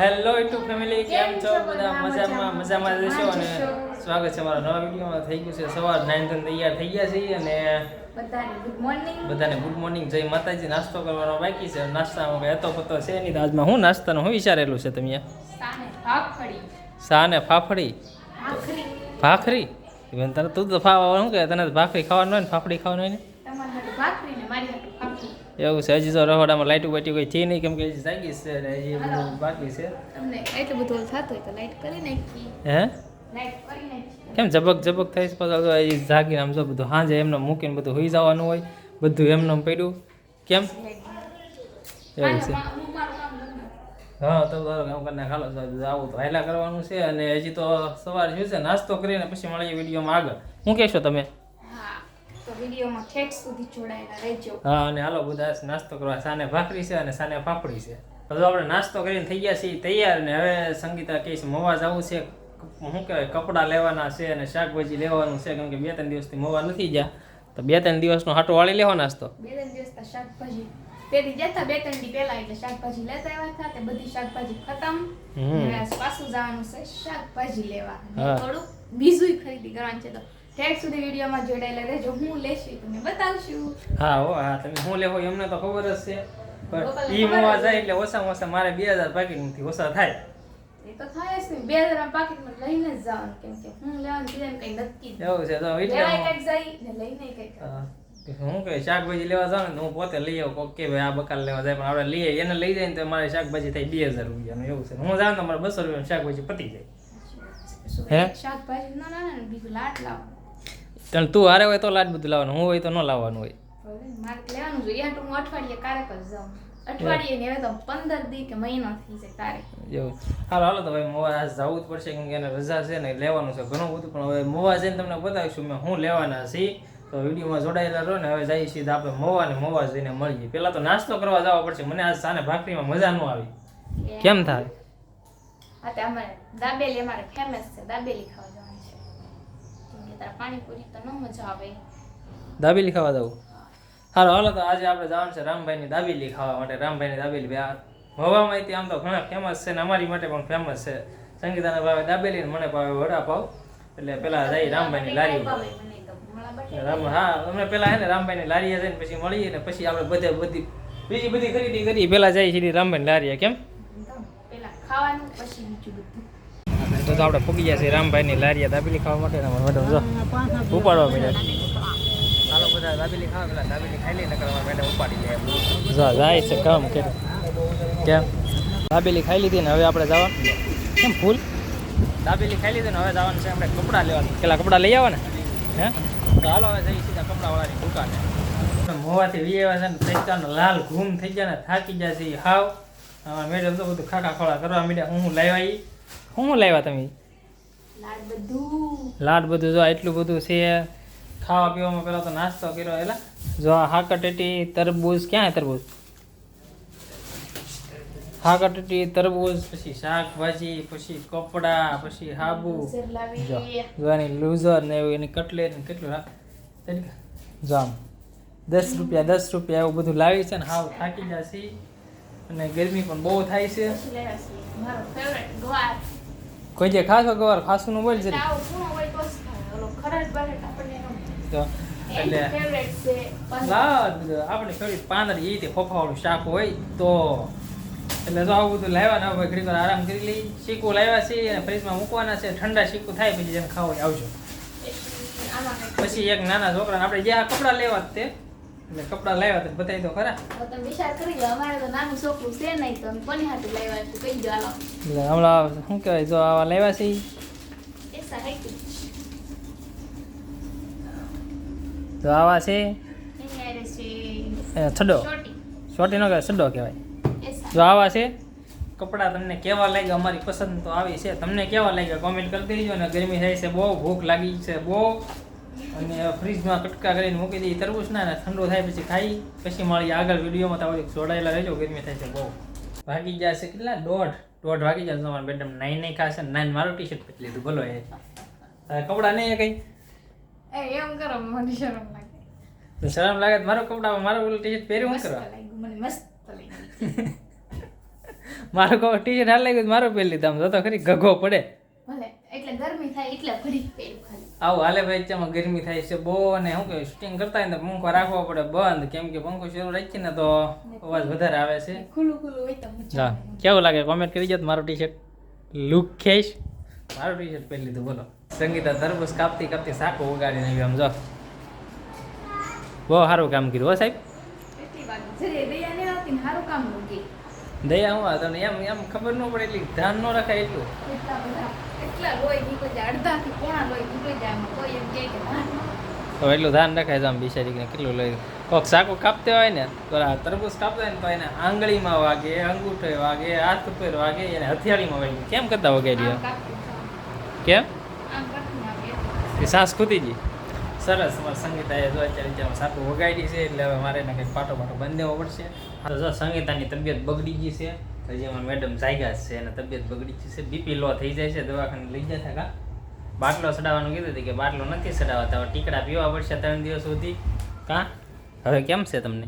Hello YouTube family કેમ છો? બધા મજામાં મજામાં? જશો અને સ્વાગત છે મારા નવા વિડીયોમાં. થઈ ગયું છે સવાર નાઈન ધન તૈયાર થઈ ગયા છીએ અને બધાને ગુડ મોર્નિંગ જય માતાજી નાસ્તો કરવાનો બાકી છે. નાસ્તામાં કઈ હતો પતો છે નહીં આજમાં હું નાસ્તાનો હું વિચારેલું છે તમે સાને ફાફડી. ભાખરી. ભાખરી? બેન તને તું તો ફાવા શું કે? તને ભાખરી ખાવાનું હોય ને ફાફડી ખાવાનું હોય ને? એવું છે હજી તો રહોડામાં લાઇટ બાઈટું કોઈ છે નહીં કેમ કે હજી જાગી છે ને હજી બધું બાકી છે. તમને એટલું બધું થતું હોય તો લાઈટ કરી નાખી. હે? લાઈટ કરી નાખી. કેમ ઝબક ઝબક થાય છે પછી? તો હજી જાગીને આમ જો બધું હાંજે એમને મૂકીને બધું હોઈ જવાનું હોય બધું એમને એમ પડ્યું. કેમ? એવું છે. હું મારું કામ કરું. હા તો કરીને ખાલો તો આવું તો હાયલા કરવાનું છે. અને હજી તો સવાર શું છે નાસ્તો કરીને પછી મળીએ વિડીયોમાં આગળ. હું કહેશો તમે? તો વિડીયોમાં ઠેઠ સુધી જોડાયેલા રહેજો. હા અને હાલો બધા નાસ્તો કરવા સાને ભાખરી છે અને સાને પાપડી છે. બધું આપણે નાસ્તો કરીને થઈ ગયા છીએ તૈયાર ને હવે સંગીતા કહે છે મવા જવું છે શું કહેવાય કપડાં લેવાના છે અને શાકભાજી લેવાનું છે કેમ કે બે ત્રણ દિવસથી મવા નથી ગયા. તો બે ત્રણ દિવસનો હાટો વાળી લેવો નાસ્તો. બે ત્રણ દિવસ શાકભાજી. તેથી જતા બે ત્રણ દી પહેલા એટલે શાકભાજી લેતા આવ્યા હતા તે બધી શાકભાજી ખતમ. હવે પાછું જવાનું છે શાકભાજી લેવા. થોડું બીજું ખરીદી કરવાનું છે તો ઠેઠ સુધી વિડીયોમાં જોડાયેલા રહેજો. હું લેશું તમને બતાવશું. હા હો હા તમે હું લેવો એમને તો ખબર જ છે. પણ ઈ મવા. જાય એટલે ઓછામાં ઓછા મારે 2000 પાકીટ નથી ઓછા થાય. એ તો થાય જ નહીં. બે હજાર પાકીટમાં લઈને જ જવાનું કેમ કે હું લેવાનું એમ કઈ નક્કી એવું છે તો લેવાય એટલે કંઈક જાય ને લઈને કંઈક હું કે શાકભાજી લેવા જાઉં ને હું પોતે લઈ આવું. કોક કે ભાઈ આ બકાલ લેવા જાય પણ આપણે લઈએ એને લઈ જાય ને તો મારે શાકભાજી થાય બે હજાર રૂપિયાનું. એવું છે. હું જાઉં તો મારે બસો રૂપિયાનું શાકભાજી પતી જાય. હે? શાકભાજી ના ના બીજું લાટ લાવવાનું. પણ તું હારે હોય તો લાડ બધું લાવવાનું હું હોય તો ન લાવવાનું હોય. મારે લેવાનું જોઈએ યાર હું અઠવાડિયે કારક જ જાઉં. અઠવાડિયે ને હવે તો પંદર દી કે મહિનો થઈ જાય તારે. એવું. હાલો હાલો તો ભાઈ મોવા આજ જવું જ પડશે કેમ કે એને રજા છે ને લેવાનું છે ઘણું બધું પણ હવે મોવા જઈને તમને બતાવીશું મેં હું લેવાના છીએ તો વિડીયોમાં જોડાયેલા રહો ને હવે જઈએ સીધા આપણે મોવા ને મોવા જઈને મળીએ. પહેલાં તો નાસ્તો કરવા જવા પડશે મને આજ સાને ભાખરીમાં મજા ન આવી. કેમ થાય? હા તે અમારે દાબેલી અમારે ફેમસ છે દાબેલી ખાવા તારા પાણીપુરી તો ન મજા આવે. દાબેલી ખાવા જવું હાલો હાલો તો આજે આપણે જવાનું છે રામભાઈની દાબેલી ખાવા માટે. રામભાઈની દાબેલી બે હવામાં આમ તો ઘણા ફેમસ છે ને અમારી માટે પણ ફેમસ છે. સંગીતાને ભાવે દાબેલી મને ભાવે વડાપાવ. એટલે પેલા જઈ રામભાઈની લારી રામ હા અમે પેલા હે ને રામભાઈની લારીએ જઈને પછી મળીએ ને પછી આપણે બધે બધી બીજી બધી ખરીદી કરી પેલા જાય સીધી રામભાઈની લારીએ કેમ? પેલા ખાવાનું પછી બીજું બધું. તો આપણે ફૂગી ગયા છે રામભાઈની લારીએ દાબેલી ખાવા માટે મેડમ જો ઉપાડવા મળ્યા ચાલો બધા દાબેલી ખાવા પેલા દાબેલી ખાઈ લઈને કરવા મેડમ ઉપાડી લે જો જાય છે કામ કે કેમ? દાબેલી ખાઈ લીધી ને હવે આપણે જવાનું. કેમ ફૂલ? દાબેલી ખાઈ લીધી ને હવે જવાનું છે આપણે કપડાં લેવાનું. પેલા કપડાં લઈ આવવા ને હે? તો હાલો હવે જઈએ સીધા કપડાવાળાની દુકાને. મોવાથી વીએવા છે ને થઈ લાલ ઘૂમ થઈ ગયા ને થાકી ગયા છે હાવ. મેડમ તો બધું ખાખા ખોળા કરવા મીડ્યા. હું હું લાવ્યા હું લાવ્યા તમે? લાડ બધું. જો એટલું બધું છે. ખાવા પીવામાં પેલા તો નાસ્તો કર્યો એલા જો આ હાકટેટી તરબૂજ ક્યાં તરબૂજ? હાકટેટી તરબૂજ પછી શાકભાજી પછી કપડા પછી હાબુ. જો એની લૂઝર ને એવું એની કટલેટ ને કેટલું રાખ? જો આમ દસ રૂપિયા દસ રૂપિયા એવું બધું લાવી છે ને હાવ થાકી છે અને ગરમી પણ બહુ થાય છે. કોઈ જે ખાસો ગવાર ખાસું નું બોલ છે એટલે આપણે થોડી પાંદર એ રીતે ફોફાવાળું શાક હોય તો એટલે જો આવું બધું લાવ્યા ના હવે ઘડીકવાર આરામ કરી લઈ. શીકું લાવ્યા છે અને ફ્રીજમાં મૂકવાના છે. ઠંડા શીકું થાય પછી જેમ ખાવા આવજો. પછી એક નાના છોકરાને આપણે જે આ કપડાં લેવા તે એટલે કપડા લાવ્યા તે બતાવી દો ખરા. તમે વિચાર કરી લો અમારે તો નાનું છોકરું છે નહીં તો કોની હાથે લાવ્યા છે કઈ હાલો. એટલે હમણાં શું કહેવાય જો આવા લાવ્યા છે એ એસા તો જો આવા છે. છડો છોટી નો કહેવાય છડો કહેવાય. જો આવા છે. કપડાં તમને કેવા લાગ્યા? અમારી પસંદ તો આવી છે. તમને કેવા લાગ્યા? કોમેન્ટ કરી દેજો ને ગરમી થાય છે બહુ ભૂખ લાગી છે બહુ. અને ફ્રીજમાં કટકા કરીને મૂકી દઈએ. તરબૂચ ના ઠંડુ થાય પછી ખાઈ પછી મળી આગળ વિડીયોમાં તમારે જોડાયેલા રહેજો ગરમી થાય છે બહુ. વાગી જશે કેટલા? દોઢ. દોઢ વાગી જશે તમારે મેડમ નાઈ નહીં ખાશે નાઈન મારું ટી શર્ટ પહેરી લીધું. બોલો એ. કપડાં નહીં કઈ? એ એમ કરો મને શરમ લાગે. શરમ લાગે મારો કપડા મારો ઓલું ટી શર્ટ પહેર્યું કરવા? મને મસ્ત મારો ટી શર્ટ હાલ લાગ્યું મારો પહેરી લીધા. આમ તો ખરી ગગો પડે. ભલે એટલે ગરમી થાય એટલે ઘડી આવું હાલે ભાઈ ચામાં ગરમી થાય છે બહુ અને શું કે શૂટિંગ કરતા હોય ને પંખો રાખવો પડે બંધ. કેમ કે પંખો શરૂ રાખીએ ને તો અવાજ વધારે આવે છે. ખુલ્લું ખુલ્લું હોય તો હા કેવું લાગે? કોમેન્ટ કરી જાત મારું ટી શર્ટ લુક ખેશ મારું ટી શર્ટ પહેરી લીધું બોલો. સંગીતા તરબૂચ કાપતી કાપતી સાકો ઉગાડીને આવી આમ જો. બહુ સારું કામ કર્યું હો સાહેબ. દયા હું તમને એમ એમ ખબર ન પડે એટલી ધ્યાન ન રખાય એટલું. એટલા લોહી નીકળી જાય અડધાથી પોણા લોહી નીકળી જાય કોઈ એમ કે તો એટલું ધ્યાન રખાય આમ બિચારીને કેટલું લઈ કોક સાકો કાપતે હોય ને તો આ તરબૂચ કાપતા હોય ને તો એને આંગળીમાં વાગે અંગૂઠે વાગે હાથ ઉપર વાગે એને હથિયાળીમાં વાગે. કેમ કરતા વગાડી આમ કેમ? એ સાસ ખૂતી ગઈ સરસ મારા સંગીતાએ જો અત્યારે જ્યાં સાકું વગાડી છે એટલે હવે મારે એને કંઈક પાટો પાટો બંધ દેવો પડશે. જો સંગીતાની તબિયત બગડી ગઈ છે. હજી મેડમ જાગ્યા છે અને તબિયત બગડી ગઈ છે. બીપી લો થઈ જાય છે દવાખાને લઈ જતા કા બાટલો ચડાવવાનું કીધું હતું કે બાટલો નથી ચડાવતા હવે ટીકડા પીવા પડશે ત્રણ દિવસ સુધી. કા? હવે કેમ છે તમને?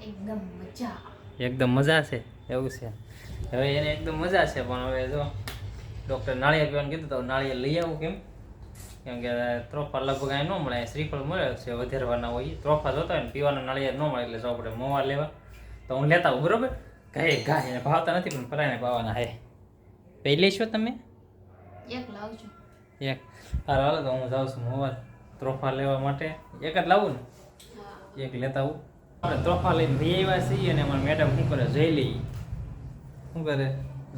એકદમ મજા. એકદમ મજા છે? એવું છે. હવે એને એકદમ મજા છે પણ હવે જો ડૉક્ટર નાળિયેર પીવાનું કીધું તો નાળિયેર લઈ આવું કેમ? કેમ કે ત્રોફા લગભગ અહીં ન મળે શ્રીફળ મળે છે વધારવાના હોય. ત્રોફા જોતા હોય ને પીવાના નાળિયેર ન મળે એટલે જો આપણે મોવા લેવા. તો હું લેતા આવું બરોબર? ગાય ગાય એને ભાવતા નથી પણ પરાયને ભાવવાના હે. પહેલી છો તમે? એક લાવજો. એક. હારો હાલો તો હું જાઉં છું મોબાઈલ. ત્રોફા લેવા માટે. એક જ લાવું ને? એક લેતા આવું. આપણે ત્રોફા લઈને લઈ આવ્યા છીએ અને અમારા મેડમ શું કરે? જોઈ લઈ શું કરે?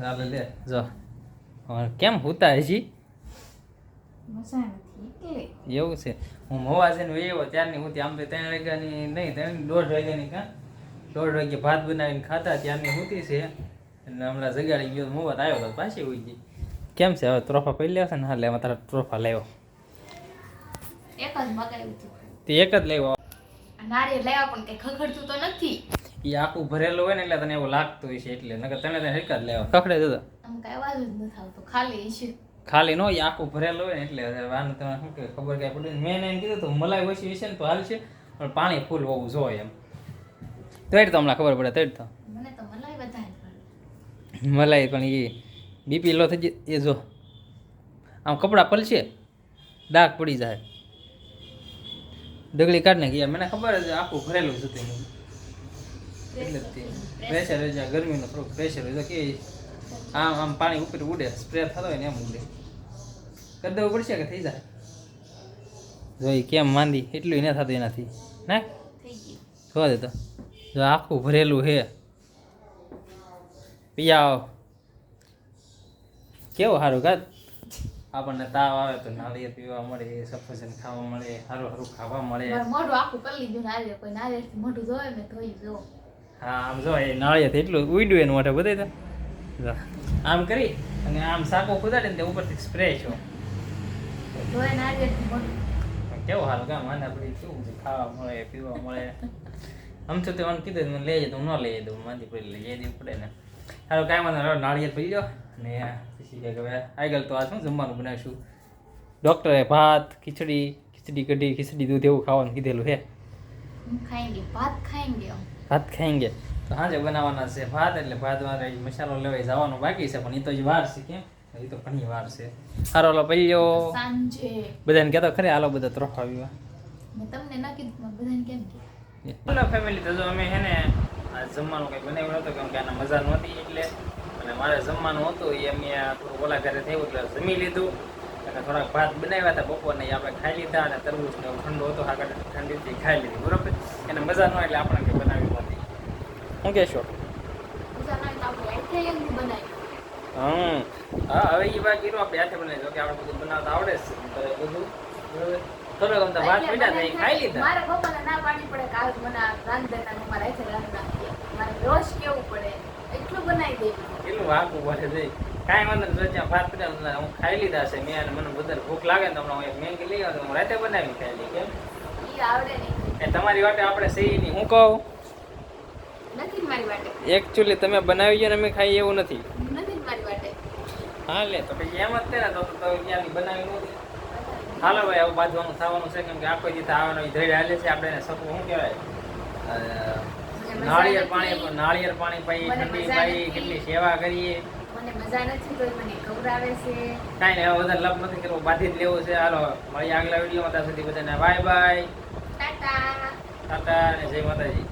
ચાલે લે જો. કેમ હોતા હજી? એવું છે. હું મોવા જઈને વહી આવ્યો ત્યારની હું આમ તો ત્રણ વાગ્યાની નહીં ત્રણ દોઢ વાગ્યાની કાં? દોઢ વાગે ભાત બનાવીને ખાતા ત્યારની હુતી છે. અને હમણાં જગાડી ગયો તો આવ્યો તો પાછી ઉઈ ગઈ. કેમ છે? હવે ત્રોફા પડી લેવા છે ને? હા લેવા તારા ત્રોફા લેવો. એક જ મગાવ્યું તે. એક જ લેવો. નારિયેળ લેવા પણ કઈ ખખડતું તો નથી. એ આખું ભરેલું હોય ને એટલે તને એવું લાગતું હોય છે એટલે. નકર તને તને જ લેવા. ખખડે જતો આમ કઈ અવાજ જ નથી આવતો. ખાલી છે ખાલી નો ઈ આખું ભરેલું હોય ને એટલે હવે આનું શું કે ખબર કઈ પડી મેં એને એમ કીધું તો મલાઈ ઓછી હશે ને તો હાલ છે પણ પાણી ફૂલ હોવું જોઈએ એમ. તેડ તો હમણાં ખબર પડે તેડ તો. મલાઈ પણ એ બીપી લો થઈ જાય એ જો. આમ કપડાં પલશે ડાક પડી જાય. ડગલી કાઢ નાખી યાર મને ખબર જ આખું ભરેલું છે તેનું. એટલે પ્રેશર હોય છે ગરમીનું થોડુંક પ્રેશર હોય કે આમ આમ પાણી ઉપર ઉડે સ્પ્રે થતો હોય ને એમ ઉડે. કરી દેવું પડશે કે થઈ જાય? જોઈ કેમ માંદી એટલું ન થતું એનાથી. ના? થઈ ગયું. જોવા દે તો. જો આખું ભરેલું હે પિયાઓ. કેવું સારું કાત આપણને તાવ આવે તો નાળિયેર પીવા મળે સફરજન ખાવા મળે સારું સારું ખાવા મળે. મોઢું આખું કરી લીધું નાળિયેર કોઈ નારિયેળથી મોઢું ધોય મેં ધોઈ જો હા આમ જો એ નાળિયેર એટલું ઉડ્યું એનું માટે બધાય તો. આમ કરી અને આમ સાકો કુદાડે ને તે ઉપરથી સ્પ્રે છો. મોઢું. કેવું સારું કામ આના આપણી કેવું છે? ખાવા મળે પીવા મળે. આમ તો તે કીધું મને લઈ જતું ન લઈ જતું માંથી પડી લઈ જઈ પડે ને. સારું કાંઈ વાંધો નાળિયેર પી ગયો. ને પછી હવે આગળ તો આ શું જમવાનું બનાવીશું? ડૉક્ટરે ભાત ખીચડી ખીચડી કઢી ખીચડી દૂધ એવું ખાવાનું કીધેલું હે ખાએંગે ભાત ખાએંગે ભાત ખાએંગે તો હાજે બનાવવાના છે ભાત એટલે ભાત વારે મસાલો લેવાય જવાનો બાકી છે પણ એ તો વાર છે કેમ? એ તો ઘણી વાર છે. સારો ઓલો પહેલો સાંજે. બધાને કહેતો ખરે આલો બધા ત્રોફા આવ્યો. તમને ના કીધું બધાને કેમ કે બોલો ફેમિલી તો અમે હે ને આ જમવાનું કંઈ બનાવ્યું નહોતું, કેમ કે આને મજા નહોતી એટલે. અને મારે જમવાનું હતું, એ અમે થોડું ઓલા ઘરે થયું એટલે જમી લીધું. અને થોડાક ભાત બનાવ્યા હતા બપોરને આપણે ખાઈ લીધા અને તરબૂચ ને ઠંડો હતું આગળ ઠંડીથી ખાઈ લીધી, બરોબર? એને મજા ન એટલે આપણે કંઈ બનાવ્યું નથી શું કહેશો? હા, હવે એ વાત કીધું આપણે હાથે બનાવી જો કે આપણે બધું બનાવતા આવડે છે બધું, બરોબર? થોડોક અમથા ભાત પીડા થઈ ખાઈ લીધા. મારા પપ્પાને ના પાડવી પડે કે આજ મને રાંધેતા ને મારા હાથે રાંધ. મારે રોજ કેવું પડે? એટલું બનાવી દેવું કેટલું વાગવું પડે છે. કાંઈ વાંધો નહીં ત્યાં ભાત પીડા હું ખાઈ લીધા છે. મેં અને મને વધારે ભૂખ લાગે ને તો હમણાં હું એક મેગી લઈ આવ્યો તો હું રાતે બનાવી ખાઈ લઈ કેમ ઈ આવડે નહીં. એ તમારી વાટે આપણે સહી નહીં. હું કહું? નથી મારી વાટે. એકચ્યુઅલી તમે બનાવી છે ને અમે ખાઈ એવું નથી. નથી મારી વાટે. હા લે તો પછી એમ જ તે ને તો તો ત્યાંની બનાવી નહોતી હાલો ભાઈ આવું બાંધવાનું થવાનું છે કેમ કે આખો દી આવે ને ધૈર્ય હાલે છે આપણે એને સપનું શું કહેવાય? નાળિયેર પાણી નાળિયેર પાણી પાઈ ઠંડી પાઈ કેટલી સેવા કરીએ. મને મજા નથી તો મને ખવડાવે છે. કાંઈ નહીં હવે વધારે લપ નથી કરવો બાંધી જ લેવું છે. હાલો મળીએ આગલા વિડીયોમાં ત્યાં સુધી બધાને બાય બાય ટાટા. ટાટા અને જય માતાજી.